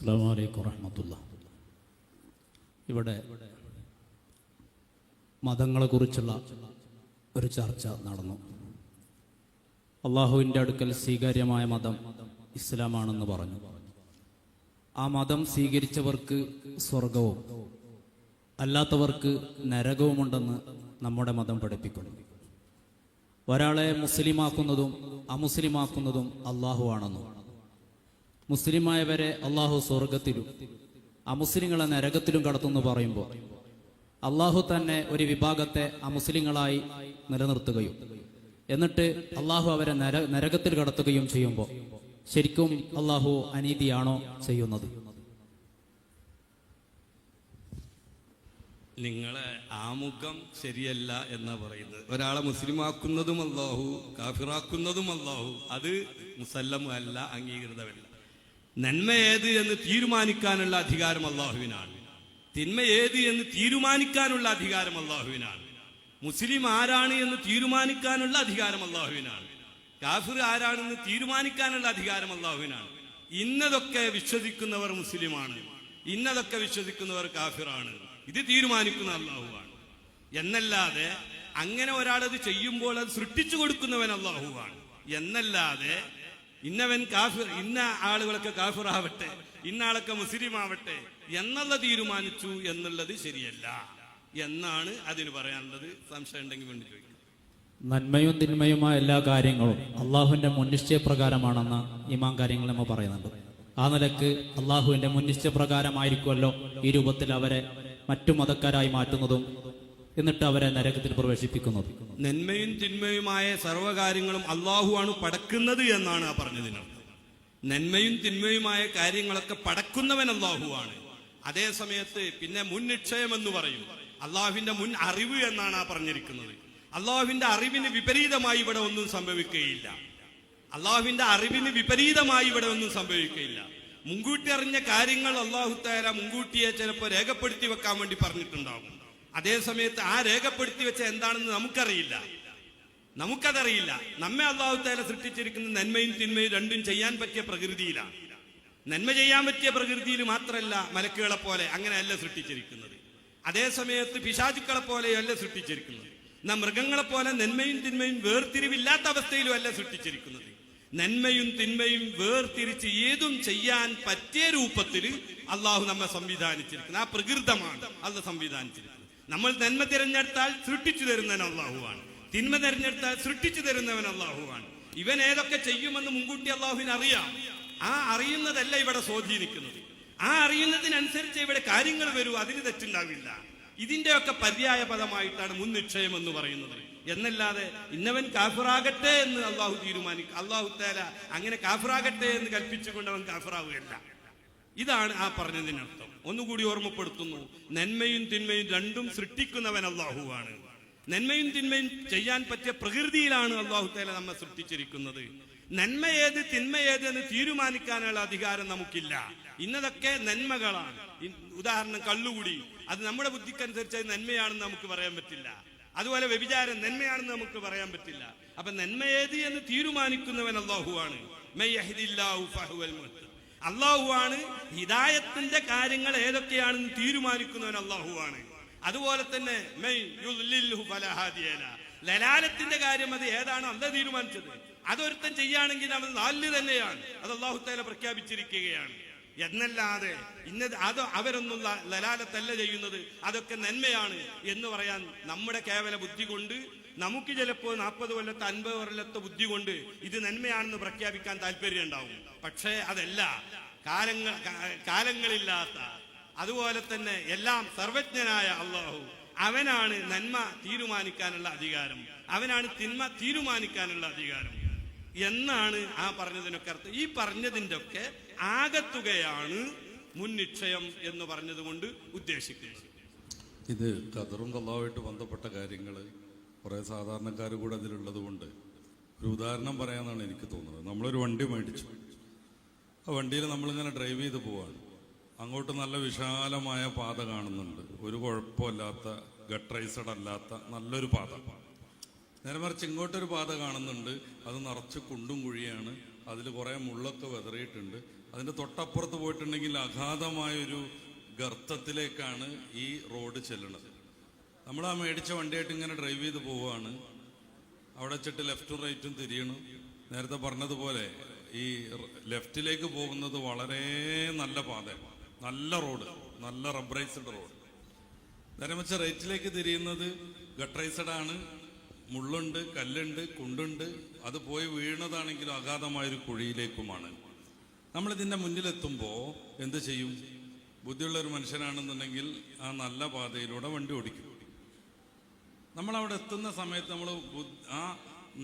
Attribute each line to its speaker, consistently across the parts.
Speaker 1: അസ്സാം വലൈക്കും വറഹമത്തുള്ള. ഇവിടെ മതങ്ങളെക്കുറിച്ചുള്ള ഒരു ചർച്ച നടന്നു. അള്ളാഹുവിന്റെ അടുക്കൽ സ്വീകാര്യമായ മതം ഇസ്ലാമാണെന്ന് പറഞ്ഞു. ആ മതം സ്വീകരിച്ചവർക്ക് സ്വർഗവും അല്ലാത്തവർക്ക് നരകവുമുണ്ടെന്ന് നമ്മുടെ മതം പഠിപ്പിക്കുന്നു. ഒരാളെ മുസ്ലിമാക്കുന്നതും അമുസ്ലിമാക്കുന്നതും അള്ളാഹു ആണെന്നും മുസ്ലിമായവരെ അള്ളാഹു സ്വർഗത്തിലും അമുസ്ലിങ്ങളെ നരകത്തിലും കടത്തുന്നു പറയുമ്പോൾ അള്ളാഹു തന്നെ ഒരു വിഭാഗത്തെ ആ മുസ്ലിങ്ങളായി നിലനിർത്തുകയും എന്നിട്ട് അള്ളാഹു അവരെ നര നരകത്തിൽ കടത്തുകയും ചെയ്യുമ്പോൾ ശരിക്കും അള്ളാഹു അനീതിയാണോ ചെയ്യുന്നത്?
Speaker 2: നിങ്ങളെ ആമുഖം ശരിയല്ല എന്നാ പറയുന്നത്. ഒരാളെ മുസ്ലിമാക്കുന്നതും അല്ലാഹു കാഫിറാക്കുന്നതും അല്ലാഹു അത് മുസല്ലമല്ല അംഗീകൃതമല്ല. നന്മ ഏത് എന്ന് തീരുമാനിക്കാനുള്ള അധികാരം അള്ളാഹുവിനാണ്. തിന്മ ഏത് എന്ന് തീരുമാനിക്കാനുള്ള അധികാരം അള്ളാഹുവിനാണ്. മുസ്ലിം ആരാണ് എന്ന് തീരുമാനിക്കാനുള്ള അധികാരം അള്ളാഹുവിനാണ്. കാഫിർ ആരാണെന്ന് തീരുമാനിക്കാനുള്ള അധികാരം അള്ളാഹുവിനാണ്. ഇന്നതൊക്കെ വിശ്വസിക്കുന്നവർ മുസ്ലിമാണ്. ഇന്നതൊക്കെ വിശ്വസിക്കുന്നവർ കാഫിറാണ്. ഇത് തീരുമാനിക്കുന്ന അള്ളാഹുവാണ്. എന്നല്ലാതെ അങ്ങനെ ഒരാളത് ചെയ്യുമ്പോൾ അത് സൃഷ്ടിച്ചു കൊടുക്കുന്നവൻ അള്ളാഹുവാണ്. എന്നല്ലാതെ ഇന്നവൻ കാഫിർ ഇന്ന ആളുകളൊക്കെ കാഫിറാവട്ടെ ഇന്ന ആളൊക്കെ മുസ്ലിം ആവട്ടെ എന്നുള്ള തീരുമാനിച്ചു എന്നുള്ളത് ശരിയല്ല. എന്നാണ് അതിന് പറയാനുള്ളത്. സംശയം ഉണ്ടെങ്കിൽ വേണ്ടി ചോദിക്കും.
Speaker 1: നന്മയും തിന്മയുമായ എല്ലാ കാര്യങ്ങളും അള്ളാഹുവിന്റെ മുൻനിശ്ചയപ്രകാരമാണെന്ന് ഇമാം കാര്യങ്ങൾ നമ്മൾ പറയുന്നുണ്ട്. ആ നിലയ്ക്ക് അള്ളാഹുവിന്റെ മുൻനിശ്ചയപ്രകാരമായിരിക്കുമല്ലോ ഈ രൂപത്തിൽ അവരെ മറ്റു മതക്കാരായി മാറ്റുന്നതും എന്നിട്ട് അവരെ നരകത്തിൽ പ്രവേശിപ്പിക്കുന്നു.
Speaker 2: നന്മയും തിന്മയുമായ സർവകാര്യങ്ങളും അള്ളാഹുവാണ് പടക്കുന്നത് എന്നാണ് ആ പറഞ്ഞതിനർത്ഥം നന്മയും തിന്മയുമായ കാര്യങ്ങളൊക്കെ പടക്കുന്നവൻ അള്ളാഹുവാണ്. അതേ സമയത്ത് പിന്നെ മുൻ നിക്ഷയം എന്ന് പറയും. അള്ളാഹുവിന്റെ മുൻ അറിവ് എന്നാണ് ആ പറഞ്ഞിരിക്കുന്നത്. അള്ളാഹുവിന്റെ അറിവിന് വിപരീതമായി ഇവിടെ ഒന്നും സംഭവിക്കുകയില്ല. അള്ളാഹുവിന്റെ അറിവിന് വിപരീതമായി ഇവിടെ ഒന്നും സംഭവിക്കുകയില്ല. മുൻകൂട്ടി അറിഞ്ഞ കാര്യങ്ങൾ അള്ളാഹു താര മുൻകൂട്ടിയെ ചിലപ്പോൾ രേഖപ്പെടുത്തി വെക്കാൻ വേണ്ടി പറഞ്ഞിട്ടുണ്ടാകും. അതേ സമയത്ത് ആ രേഖപ്പെടുത്തി വെച്ച എന്താണെന്ന് നമുക്കറിയില്ല. നമുക്കതറിയില്ല. നമ്മെ അള്ളാഹു താല സൃഷ്ടിച്ചിരിക്കുന്ന നന്മയും തിന്മയും രണ്ടും ചെയ്യാൻ പറ്റിയ പ്രകൃതിയിലാണ്. നന്മ ചെയ്യാൻ പറ്റിയ പ്രകൃതിയിൽ മാത്രമല്ല മലക്കുകളെ പോലെ അങ്ങനെയല്ല സൃഷ്ടിച്ചിരിക്കുന്നത്. അതേ സമയത്ത് പിശാചുക്കളെ പോലെയല്ല സൃഷ്ടിച്ചിരിക്കുന്നത്. നാം മൃഗങ്ങളെ പോലെ നന്മയും തിന്മയും വേർതിരിവില്ലാത്ത അവസ്ഥയിലും അല്ല സൃഷ്ടിച്ചിരിക്കുന്നത്. നന്മയും തിന്മയും വേർതിരിച്ച് ഏതും ചെയ്യാൻ പറ്റിയ രൂപത്തിൽ അള്ളാഹു നമ്മെ സംവിധാനിച്ചിരിക്കുന്നത് ആ പ്രകൃതമാണ് അത് സംവിധാനിച്ചിരിക്കുന്നത്. നമ്മൾ നന്മ തിരഞ്ഞെടുത്താൽ സൃഷ്ടിച്ചു തരുന്നവൻ അള്ളാഹുവാണ് തിന്മ തിരഞ്ഞെടുത്താൽ സൃഷ്ടിച്ചു തരുന്നവൻ അള്ളാഹുവാണ് ഇവൻ ഏതൊക്കെ ചെയ്യുമെന്ന് മുൻകൂട്ടി അള്ളാഹുവിന് അറിയാം. ആ അറിയുന്നതല്ല ഇവിടെ സ്വാധീനിക്കുന്നത്. ആ അറിയുന്നതിനനുസരിച്ച് ഇവിടെ കാര്യങ്ങൾ വരൂ അതിന് തെറ്റുണ്ടാവില്ല. ഇതിന്റെയൊക്കെ പര്യായ പദമായിട്ടാണ് മുൻ നിശ്ചയം എന്ന് പറയുന്നത്. എന്നല്ലാതെ ഇന്നവൻ കാഫിറാകട്ടെ എന്ന് അള്ളാഹു തീരുമാനിക്കും അള്ളാഹു തേല അങ്ങനെ കാഫിറാകട്ടെ എന്ന് കൽപ്പിച്ചുകൊണ്ട് അവൻ കാഫിറാവുകയല്ല. ഇതാണ് ആ പറഞ്ഞതിനർത്ഥം. ഒന്നുകൂടി ഓർമ്മപ്പെടുത്തുന്നു. നന്മയും തിന്മയും രണ്ടും സൃഷ്ടിക്കുന്നവൻ അള്ളാഹുവാണ് നന്മയും തിന്മയും ചെയ്യാൻ പറ്റിയ പ്രകൃതിയിലാണ് അള്ളാഹു തേല നമ്മെ സൃഷ്ടിച്ചിരിക്കുന്നത്. നന്മ ഏത് തിന്മ ഏത് എന്ന് തീരുമാനിക്കാനുള്ള അധികാരം നമുക്കില്ല. ഇന്നതൊക്കെ നന്മകളാണ്. ഉദാഹരണം കള്ളുകൂടി. അത് നമ്മുടെ ബുദ്ധിക്കനുസരിച്ച് അത് നന്മയാണെന്ന് നമുക്ക് പറയാൻ പറ്റില്ല. അതുപോലെ വ്യഭിചാരം നന്മയാണെന്ന് നമുക്ക് പറയാൻ പറ്റില്ല. അപ്പൊ നന്മ ഏത് എന്ന് തീരുമാനിക്കുന്നവൻ അള്ളാഹുവാണ് മെയ് യഹ്ദില്ലാഹു ഫഹുവൽ മുഹ്തദി. അള്ളാഹുവാണ് ഹിദായത്തിന്റെ കാര്യങ്ങൾ ഏതൊക്കെയാണെന്ന് തീരുമാനിക്കുന്നവൻ അള്ളാഹുവാണ്. അതുപോലെ തന്നെ ലലാലത്തിന്റെ കാര്യം അത് ഏതാണ് അല്ല തീരുമാനിച്ചത്? അതൊരുത്തൻ ചെയ്യുകയാണെങ്കിൽ അവൻ നാലിൽ തന്നെയാണ്. അത് അള്ളാഹു തല പ്രഖ്യാപിച്ചിരിക്കുകയാണ്. എന്നല്ലാതെ ഇന്ന അത് അവരൊന്നും ലലാലത്തല്ല ചെയ്യുന്നത്. അതൊക്കെ നന്മയാണ് എന്ന് പറയാൻ നമ്മുടെ കേവല ബുദ്ധി കൊണ്ട് നമുക്ക് ചിലപ്പോൾ നാൽപ്പത് കൊല്ലത്തെ അൻപത് കൊല്ലത്തെ ബുദ്ധി കൊണ്ട് ഇത് നന്മയാണെന്ന് പ്രഖ്യാപിക്കാൻ താല്പര്യം ഉണ്ടാവും. പക്ഷേ അതല്ല. കാലങ്ങൾ കാലങ്ങളില്ലാത്ത അതുപോലെ തന്നെ എല്ലാം സർവജ്ഞനായ അള്ളാഹു അവനാണ് നന്മ തീരുമാനിക്കാനുള്ള അധികാരം. അവനാണ് തിന്മ തീരുമാനിക്കാനുള്ള അധികാരം. എന്നാണ് ആ പറഞ്ഞതിനൊക്കെ അർത്ഥം. ഈ പറഞ്ഞതിന്റെ ഒക്കെ ആകത്തുകയാണ് മുൻ നിക്ഷയം എന്ന് പറഞ്ഞതുകൊണ്ട് ഉദ്ദേശിക്കുന്നത്.
Speaker 3: ഇത് ഖദറും കള്ളാവുമായിട്ട് ബന്ധപ്പെട്ട കാര്യങ്ങൾ കുറേ സാധാരണക്കാർ കൂടെ അതിലുള്ളത് കൊണ്ട് ഒരു ഉദാഹരണം പറയാമെന്നാണ് എനിക്ക് തോന്നുന്നത്. നമ്മളൊരു വണ്ടി മേടിച്ചു. ആ വണ്ടിയിൽ നമ്മളിങ്ങനെ ഡ്രൈവ് ചെയ്ത് പോവാണ്. അങ്ങോട്ട് നല്ല വിശാലമായ പാത കാണുന്നുണ്ട്. ഒരു കുഴപ്പമില്ലാത്ത ഗട്ടറൈസഡ് അല്ലാത്ത നല്ലൊരു പാത. നേരെ മറിച്ച് ഇങ്ങോട്ടൊരു പാത കാണുന്നുണ്ട്. അത് നിറച്ച് കുണ്ടും കുഴിയാണ്. അതിൽ കുറേ മുള്ളൊക്കെ വെതറിയിട്ടുണ്ട്. അതിന്റെ തൊട്ടപ്പുറത്ത് പോയിട്ടുണ്ടെങ്കിൽ അഗാധമായൊരു ഗർത്തത്തിലേക്കാണ് ഈ റോഡ് ചെല്ലുന്നത്. നമ്മൾ ആ മേടിച്ച വണ്ടിയായിട്ട് ഇങ്ങനെ ഡ്രൈവ് ചെയ്ത് പോവുകയാണ്. അവിടെ വെച്ചിട്ട് ലെഫ്റ്റും റൈറ്റും തിരിയണം. നേരത്തെ പറഞ്ഞതുപോലെ ഈ ലെഫ്റ്റിലേക്ക് പോകുന്നത് വളരെ നല്ല പാത. നല്ല റോഡ് നല്ല റബ്ബറൈസ്ഡ് റോഡ് നേരെ വെച്ച റൈറ്റിലേക്ക് തിരിയുന്നത് ഗട്ടറൈസഡ് ആണ്. മുള്ളുണ്ട് കല്ലുണ്ട് കുണ്ടുണ്ട്. അത് പോയി വീണതാണെങ്കിലും അഗാധമായൊരു കുഴിയിലേക്കുമാണ്. നമ്മൾ ഇതിന്റെ മുന്നിലെത്തുമ്പോൾ എന്ത് ചെയ്യും? ബുദ്ധിയുള്ള ഒരു മനുഷ്യനാണെന്നുണ്ടെങ്കിൽ ആ നല്ല പാതയിലൂടെ വണ്ടി ഓടിക്കും. നമ്മൾ അവിടെ എത്തുന്ന സമയത്ത് നമ്മൾ ആ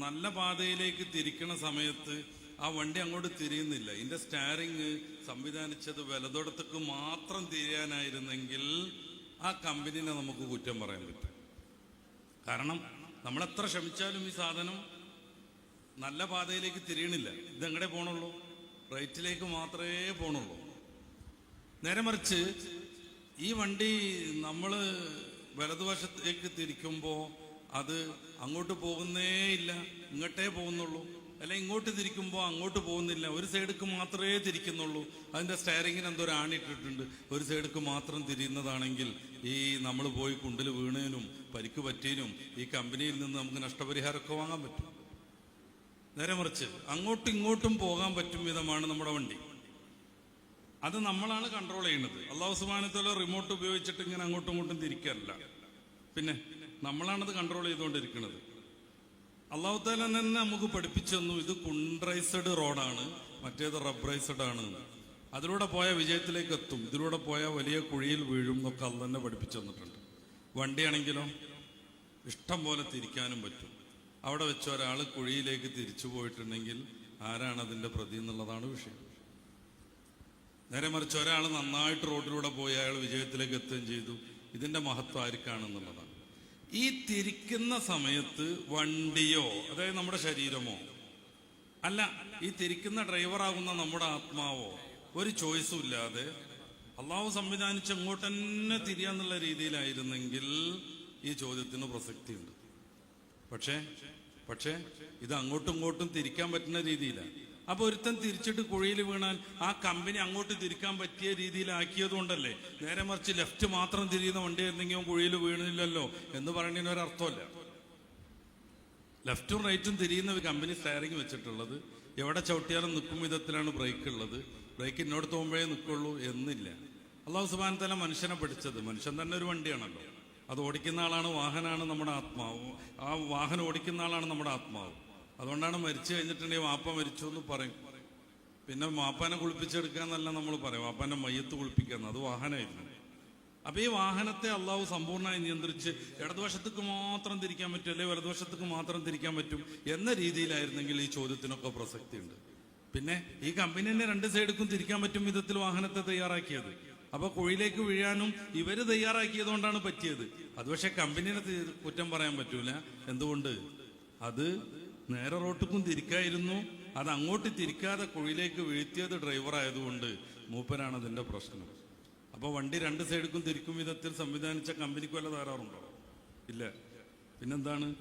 Speaker 3: നല്ല പാതയിലേക്ക് തിരിക്കണ സമയത്ത് ആ വണ്ടി അങ്ങോട്ട് തിരിയുന്നില്ല. ഇതിന്റെ സ്റ്റാരിങ് സംവിധാനിച്ചത് വലതോടത്തേക്ക് മാത്രം തിരിയാനായിരുന്നെങ്കിൽ ആ കമ്പനിനെ നമുക്ക് കുറ്റം പറയാൻ പറ്റും. കാരണം നമ്മൾ എത്ര ശ്രമിച്ചാലും ഈ സാധനം നല്ല പാതയിലേക്ക് തിരിയണില്ല. ഇതെങ്ങടെ പോണുള്ളൂ? റൈറ്റിലേക്ക് മാത്രമേ പോണുള്ളൂ. നേരെ മറിച്ച് ഈ വണ്ടി നമ്മൾ വലതുവശത്തേക്ക് തിരിക്കുമ്പോൾ അത് അങ്ങോട്ട് പോകുന്നേ ഇല്ല. ഇങ്ങോട്ടേ പോകുന്നുള്ളൂ. അല്ല ഇങ്ങോട്ട് തിരിക്കുമ്പോൾ അങ്ങോട്ട് പോകുന്നില്ല. ഒരു സൈഡിക്ക് മാത്രമേ തിരിക്കുന്നുള്ളൂ. അതിന്റെ സ്റ്റയറിങ്ങിന് എന്തോ ഒരു ആണിട്ടിട്ടുണ്ട്. ഒരു സൈഡിക്ക് മാത്രം തിരിയുന്നതാണെങ്കിൽ ഈ നമ്മൾ പോയി കുണ്ടിൽ വീണേനും പരിക്ക് പറ്റിയതിനും ഈ കമ്പനിയിൽ നിന്ന് നമുക്ക് നഷ്ടപരിഹാരമൊക്കെ വാങ്ങാൻ പറ്റും. നേരെ മറിച്ച് അങ്ങോട്ടും ഇങ്ങോട്ടും പോകാൻ പറ്റും വിധമാണ് നമ്മുടെ വണ്ടി. അത് നമ്മളാണ് കൺട്രോൾ ചെയ്യുന്നത്. അള്ളാഹു സുബാനത്തോലെ റിമോട്ട് ഉപയോഗിച്ചിട്ട് ഇങ്ങനെ അങ്ങോട്ടും ഇങ്ങോട്ടും തിരിക്കല്ല. പിന്നെ നമ്മളാണത് കൺട്രോൾ ചെയ്തുകൊണ്ടിരിക്കുന്നത്. അള്ളാഹു താല തന്നെ നമുക്ക് പഠിപ്പിച്ചു ഇത് കുണ്ട്രൈസഡ് റോഡാണ് മറ്റേത് റബ്രൈസഡ് ആണ് അതിലൂടെ പോയ വിജയത്തിലേക്ക് എത്തും. ഇതിലൂടെ പോയ വലിയ കുഴിയിൽ വീഴും എന്നൊക്കെ അള്ള തന്നെ പഠിപ്പിച്ചു തന്നിട്ടുണ്ട്. വണ്ടിയാണെങ്കിലോ ഇഷ്ടം പോലെ തിരിക്കാനും പറ്റും. അവിടെ വെച്ച് ഒരാൾ കുഴിയിലേക്ക് തിരിച്ചു പോയിട്ടുണ്ടെങ്കിൽ ആരാണ് അതിന്റെ പ്രതി എന്നുള്ളതാണ് വിഷയം. നേരെ മറിച്ച് ഒരാൾ നന്നായിട്ട് റോഡിലൂടെ പോയി അയാൾ വിജയത്തിലേക്ക് എത്തുകയും ചെയ്തു. ഇതിന്റെ മഹത്വം ആർക്കാണെന്നുള്ളതാണ്. ഈ തിരിക്കുന്ന സമയത്ത് വണ്ടിയോ അതായത് നമ്മുടെ ശരീരമോ അല്ല ഈ തിരിക്കുന്ന ഡ്രൈവറാകുന്ന നമ്മുടെ ആത്മാവോ ഒരു ചോയ്സും ഇല്ലാതെ അള്ളാഹു സംവിധാനിച്ച് അങ്ങോട്ട് തന്നെ തിരിയാന്നുള്ള രീതിയിലായിരുന്നെങ്കിൽ ഈ ചോദ്യത്തിന് പ്രസക്തിയുണ്ട്. പക്ഷേ പക്ഷേ ഇത് അങ്ങോട്ടും ഇങ്ങോട്ടും തിരിക്കാൻ പറ്റുന്ന രീതിയിലാണ് അപ്പൊ ഒരുത്തൻ തിരിച്ചിട്ട് കുഴിയിൽ വീണാൽ ആ കമ്പനി അങ്ങോട്ട് തിരിക്കാൻ പറ്റിയ രീതിയിലാക്കിയത് കൊണ്ടല്ലേ നേരെ മറിച്ച് ലെഫ്റ്റ് മാത്രം തിരിയുന്ന വണ്ടി എന്തെങ്കിലും കുഴിയിൽ വീണില്ലല്ലോ എന്ന് പറയുന്നതിന് ഒരു അർത്ഥമല്ല. ലെഫ്റ്റും റൈറ്റും തിരിയുന്ന ഒരു കമ്പനി സ്റ്റയറിംഗ് വെച്ചിട്ടുള്ളത്. എവിടെ ചവിട്ടിയാലും നിൽക്കും വിധത്തിലാണ് ബ്രേക്ക് ഉള്ളത്. ബ്രേക്ക് ഇന്നോട് തോമ്പേ നിൽക്കുള്ളൂ എന്നില്ല. അള്ളാഹു സുബാൻ തല മനുഷ്യനെ പഠിച്ചത് മനുഷ്യൻ തന്നെ ഒരു വണ്ടിയാണല്ലോ. അത് ഓടിക്കുന്ന ആളാണ് വാഹനമാണ് നമ്മുടെ ആത്മാവ്. ആ വാഹനം ഓടിക്കുന്ന ആളാണ് നമ്മുടെ ആത്മാവ്. അതുകൊണ്ടാണ് മരിച്ചു കഴിഞ്ഞിട്ടുണ്ടെങ്കിൽ വാപ്പ മരിച്ചു എന്ന് പറയും. പിന്നെ വാപ്പാനെ കുളിപ്പിച്ചെടുക്കാന്നല്ല നമ്മൾ പറയും വാപ്പാന്റെ മയ്യത്ത് കുളിപ്പിക്കാന്ന് അത് വാഹനമായിരുന്നു. അപ്പൊ ഈ വാഹനത്തെ അള്ളാഹു സമ്പൂർണമായി നിയന്ത്രിച്ച് ഇടതുവശത്തേക്ക് മാത്രം തിരിക്കാൻ പറ്റും അല്ലെങ്കിൽ വലതുവശത്തേക്ക് മാത്രം തിരിക്കാൻ പറ്റും എന്ന രീതിയിലായിരുന്നെങ്കിൽ ഈ ചോദ്യത്തിനൊക്കെ പ്രസക്തിയുണ്ട്. പിന്നെ ഈ കമ്പനി തന്നെ രണ്ട് സൈഡിക്കും തിരിക്കാൻ പറ്റും വിധത്തിൽ വാഹനത്തെ തയ്യാറാക്കിയത്. അപ്പൊ കുഴിയിലേക്ക് വീഴാനും ഇവർ തയ്യാറാക്കിയത് കൊണ്ടാണ് പറ്റിയത്. അത് പക്ഷെ കമ്പനിനെ കുറ്റം പറയാൻ പറ്റൂല. എന്തുകൊണ്ട്? അത് നേരെ റോട്ടുക്കും തിരിക്കായിരുന്നു. അത് അങ്ങോട്ട് തിരിക്കാതെ കുഴിയിലേക്ക് വീഴ്ത്തിയത് ഡ്രൈവർ ആയതുകൊണ്ട് മൂപ്പനാണ് അതിന്റെ പ്രശ്നം. അപ്പോൾ വണ്ടി രണ്ട് സൈഡിക്കും തിരിക്കും വിധത്തിൽ സംവിധാനിച്ച കമ്പനിക്ക് വല്ല തകരാറുണ്ടോ? ഇല്ല. പിന്നെന്താണ്?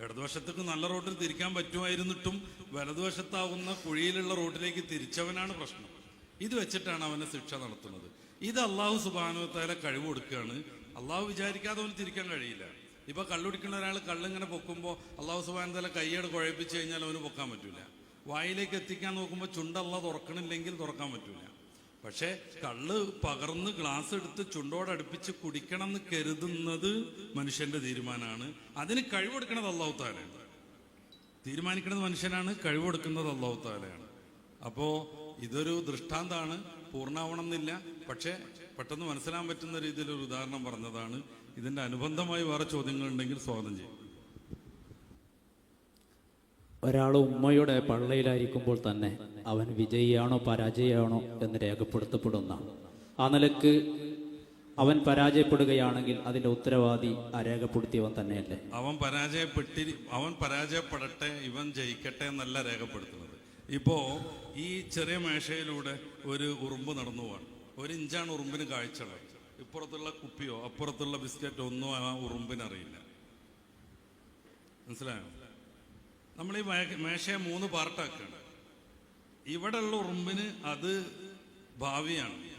Speaker 3: ഇടതുവശത്തേക്ക് നല്ല റോഡിൽ തിരിക്കാൻ പറ്റുമായിരുന്നിട്ടും വലതുവശത്താവുന്ന കുഴിയിലുള്ള റോഡിലേക്ക് തിരിച്ചവനാണ് പ്രശ്നം. ഇത് വെച്ചിട്ടാണ് അവനെ ശിക്ഷ നടത്തുന്നത്. ഇത് അള്ളാഹു സുബാനുവത്തായ കഴിവ് കൊടുക്കുകയാണ്. അള്ളാഹു വിചാരിക്കാതെ അവന് തിരിക്കാൻ കഴിയില്ല. ഇപ്പൊ കള്ളുടിക്കുന്ന ഒരാൾ കള്ളിങ്ങനെ പൊക്കുമ്പോൾ അള്ളാഹു സുബാൻ തല കൈയോട് കുഴപ്പിച്ച് കഴിഞ്ഞാൽ അവന് പൊക്കാൻ പറ്റൂല. വായിലേക്ക് എത്തിക്കാൻ നോക്കുമ്പോൾ ചുണ്ട് അള്ളാഹ് തുറക്കണില്ലെങ്കിൽ തുറക്കാൻ പറ്റൂല. പക്ഷേ കള്ള് പകർന്ന് ഗ്ലാസ് എടുത്ത് ചുണ്ടോടടുപ്പിച്ച് കുടിക്കണം എന്ന് കരുതുന്നത് മനുഷ്യന്റെ തീരുമാനമാണ് അതിന് കഴിവെടുക്കുന്നത് അള്ളാഹു താലയാണ് തീരുമാനിക്കുന്നത് മനുഷ്യനാണ് കഴിവെടുക്കുന്നത് അള്ളാഹു താലയാണ് അപ്പോ ഇതൊരു ദൃഷ്ടാന്താണ്. പൂർണാവണം എന്നില്ല. പക്ഷേ പെട്ടെന്ന് മനസ്സിലാൻ പറ്റുന്ന രീതിയിൽ ഒരു ഉദാഹരണം പറഞ്ഞതാണ്. ഇതിന്റെ അനുബന്ധമായി വേറെ ചോദ്യങ്ങൾ ഉണ്ടെങ്കിൽ സ്വാഗതം ചെയ്യും.
Speaker 1: ഒരാൾ ഉമ്മയുടെ പള്ളയിലായിരിക്കുമ്പോൾ തന്നെ അവൻ വിജയിയാണോ പരാജയമാണോ എന്ന് രേഖപ്പെടുത്തപ്പെടുന്ന ആ നിലയ്ക്ക് അവൻ പരാജയപ്പെടുകയാണെങ്കിൽ അതിന്റെ ഉത്തരവാദി ആ രേഖപ്പെടുത്തിയവൻ തന്നെയല്ലേ?
Speaker 3: അവൻ പരാജയപ്പെട്ടി അവൻ പരാജയപ്പെടട്ടെ ഇവൻ ജയിക്കട്ടെ എന്നല്ല രേഖപ്പെടുത്തുന്നത്. ഇപ്പോ ഈ ചെറിയ മേശയിലൂടെ ഒരു ഉറുമ്പ് നടന്നു പോവാണ്. ഒരു ഇഞ്ചാണ് ഉറുമ്പിന് കാഴ്ചകൾ ഇപ്പുറത്തുള്ള കുപ്പിയോ അപ്പുറത്തുള്ള ബിസ്ക്കറ്റോ ഒന്നും ആ ഉറുമ്പിനറിയില്ല. മനസ്സിലായോ? നമ്മൾ ഈ മേശയെ മൂന്ന് പാർട്ടാക്കുകയാണ് ഇവിടെയുള്ള ഉറുമ്പിന് അത് ഭാവിയാണ്.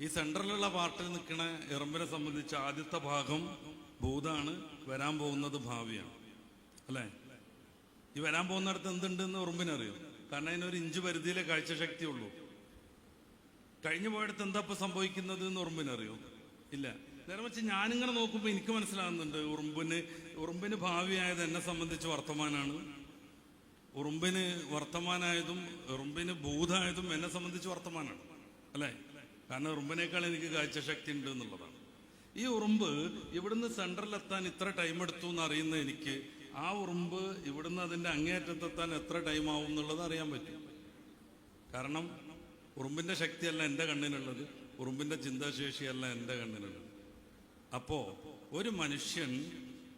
Speaker 3: ഈ സെൻട്രലിലുള്ള പാർട്ടിൽ നിൽക്കുന്ന എറുമ്പിനെ സംബന്ധിച്ച് ആദ്യത്തെ ഭാഗം ഭൂതാണ് വരാൻ പോകുന്നത് ഭാവിയാണ്. അല്ലേ? ഈ വരാൻ പോകുന്നിടത്ത് എന്തുണ്ടെന്ന് ഉറുമ്പിനറിയോ? കാരണം അതിനൊരു ഇഞ്ച് പരിധിയിലെ കാഴ്ചശക്തി ഉള്ളൂ. കഴിഞ്ഞു പോയടത്ത് എന്താ ഇപ്പൊ സംഭവിക്കുന്നത് എന്ന് ഉറുമ്പിനറിയോ? ഇല്ല. നേരെ വെച്ച് ഞാനിങ്ങനെ നോക്കുമ്പോൾ എനിക്ക് മനസ്സിലാകുന്നുണ്ട് ഉറുമ്പിന് ഉറുമ്പിന് ഭാവിയായത് എന്നെ സംബന്ധിച്ച് വർത്തമാനാണ്. ഉറുമ്പിന് വർത്തമാനായതും ഉറുമ്പിന് ഭൂതായതും എന്നെ സംബന്ധിച്ച് വർത്തമാനാണ്. അല്ലേ? കാരണം ഉറുമ്പിനേക്കാൾ എനിക്ക് കാഴ്ചശക്തി ഉണ്ട് എന്നുള്ളതാണ്. ഈ ഉറുമ്പ് ഇവിടുന്ന് എത്താൻ ഇത്ര ടൈം എടുത്തു എന്ന് അറിയുന്ന എനിക്ക് ആ ഉറുമ്പ് ഇവിടുന്ന് അതിന്റെ അങ്ങേയറ്റത്തെത്താൻ എത്ര ടൈം ആവും എന്നുള്ളത് അറിയാൻ പറ്റും. കാരണം ഉറുമ്പിന്റെ ശക്തിയല്ല എന്റെ കണ്ണിനുള്ളത് ഉറുമ്പിന്റെ ചിന്താശേഷിയല്ല എന്റെ കണ്ണിനുള്ളത്. അപ്പോൾ ഒരു മനുഷ്യൻ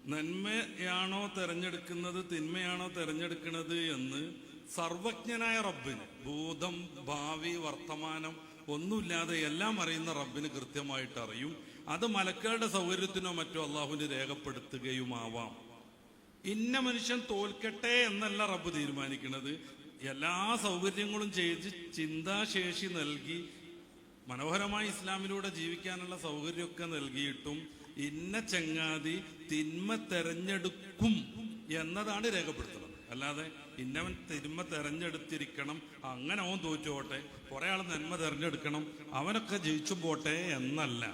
Speaker 3: നന്മയാണോ തിരഞ്ഞെടുക്കുന്നത് തിന്മയാണോ തിരഞ്ഞെടുക്കുന്നത് എന്ന് സർവജ്ഞനായ റബ്ബിന് ഭൂതം ഭാവി വർത്തമാനം ഒന്നുമില്ലാതെ എല്ലാം അറിയുന്ന റബ്ബിന് കൃത്യമായിട്ട് അറിയും. അത് മലക്കളുടെ സൗകര്യത്തിനോ മറ്റോ അള്ളാഹുവിന് രേഖപ്പെടുത്തുകയുമാവാം. ഇന്ന മനുഷ്യൻ തോൽക്കട്ടെ എന്നല്ല റബ്ബ് തീരുമാനിക്കുന്നത്. എല്ലാ സൗകര്യങ്ങളും ചെയ്ത് ചിന്താശേഷി നൽകി മനോഹരമായി ഇസ്ലാമിലൂടെ ജീവിക്കാനുള്ള സൗകര്യമൊക്കെ നൽകിയിട്ടും ഇന്ന ചങ്ങാതി തിന്മ തെരഞ്ഞെടുക്കും എന്നതാണ് രേഖപ്പെടുത്തുന്നത്. അല്ലാതെ ഇന്നവൻ തിന്മ തെരഞ്ഞെടുത്തിരിക്കണം അങ്ങനെ അവൻ തോറ്റുപോട്ടെ കുറെ ആൾ നന്മ തെരഞ്ഞെടുക്കണം അവനൊക്കെ ജയിച്ചു പോട്ടെ എന്നല്ല.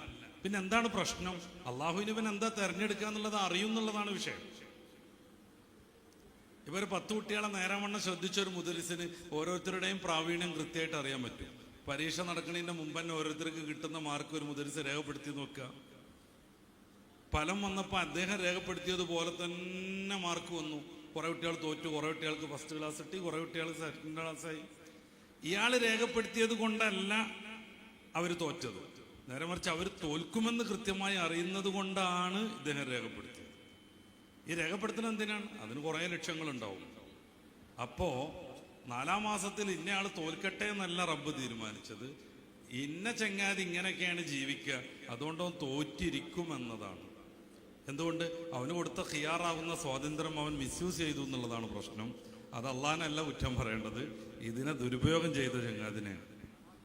Speaker 3: പിന്നെ എന്താണ് പ്രശ്നം? അള്ളാഹുവിന് ഇവൻ എന്താ തെരഞ്ഞെടുക്കുക എന്നുള്ളത് അറിയുന്നുള്ളതാണ് വിഷയം. ഇവർ പത്ത് കുട്ടികളെ നേരാവണ്ണം ശ്രദ്ധിച്ച ഒരു മുതലിസിന് ഓരോരുത്തരുടെയും പ്രാവീണ്യം കൃത്യമായിട്ട് അറിയാൻ പറ്റും. പരീക്ഷ നടക്കുന്നതിന്റെ മുമ്പ് തന്നെ ഓരോരുത്തർക്ക് കിട്ടുന്ന മാർക്ക് ഒരു മുതലിസ് രേഖപ്പെടുത്തി നോക്കുക. ഫലം വന്നപ്പോൾ അദ്ദേഹം രേഖപ്പെടുത്തിയതുപോലെ തന്നെ മാർക്ക് വന്നു. കുറെ കുട്ടികൾ തോറ്റു കുറെ കുട്ടികൾക്ക് ഫസ്റ്റ് ക്ലാസ് കിട്ടി കുറെ കുട്ടികൾക്ക് സെക്കൻഡ് ക്ലാസ്സായി ഇയാൾ രേഖപ്പെടുത്തിയത് കൊണ്ടല്ല അവർ തോറ്റത്. നേരെ മറിച്ച് അവർ തോൽക്കുമെന്ന് കൃത്യമായി അറിയുന്നത് കൊണ്ടാണ് ഇദ്ദേഹം രേഖപ്പെടുത്തിയത്. ഈ രേഖപ്പെടുത്തൽ എന്തിനാണ്? അതിന് കുറേ ലക്ഷ്യങ്ങളുണ്ടാവും. അപ്പോ നാലാം മാസത്തിൽ ഇന്നയാൾ തോൽക്കട്ടെ എന്നല്ല റബ്ബ് തീരുമാനിച്ചത്. ഇന്ന ചങ്ങാതി ഇങ്ങനെയൊക്കെയാണ് ജീവിക്കുക. അതുകൊണ്ട് അവൻ തോറ്റിരിക്കും എന്നതാണ്. എന്തുകൊണ്ട്? അവന് കൊടുത്ത ഹിയാറാവുന്ന സ്വാതന്ത്ര്യം അവൻ മിസ്യൂസ് ചെയ്തു എന്നുള്ളതാണ് പ്രശ്നം. അത് കുറ്റം പറയേണ്ടത്. ഇതിനെ ദുരുപയോഗം ചെയ്ത ചങ്ങാതിനെയാണ്.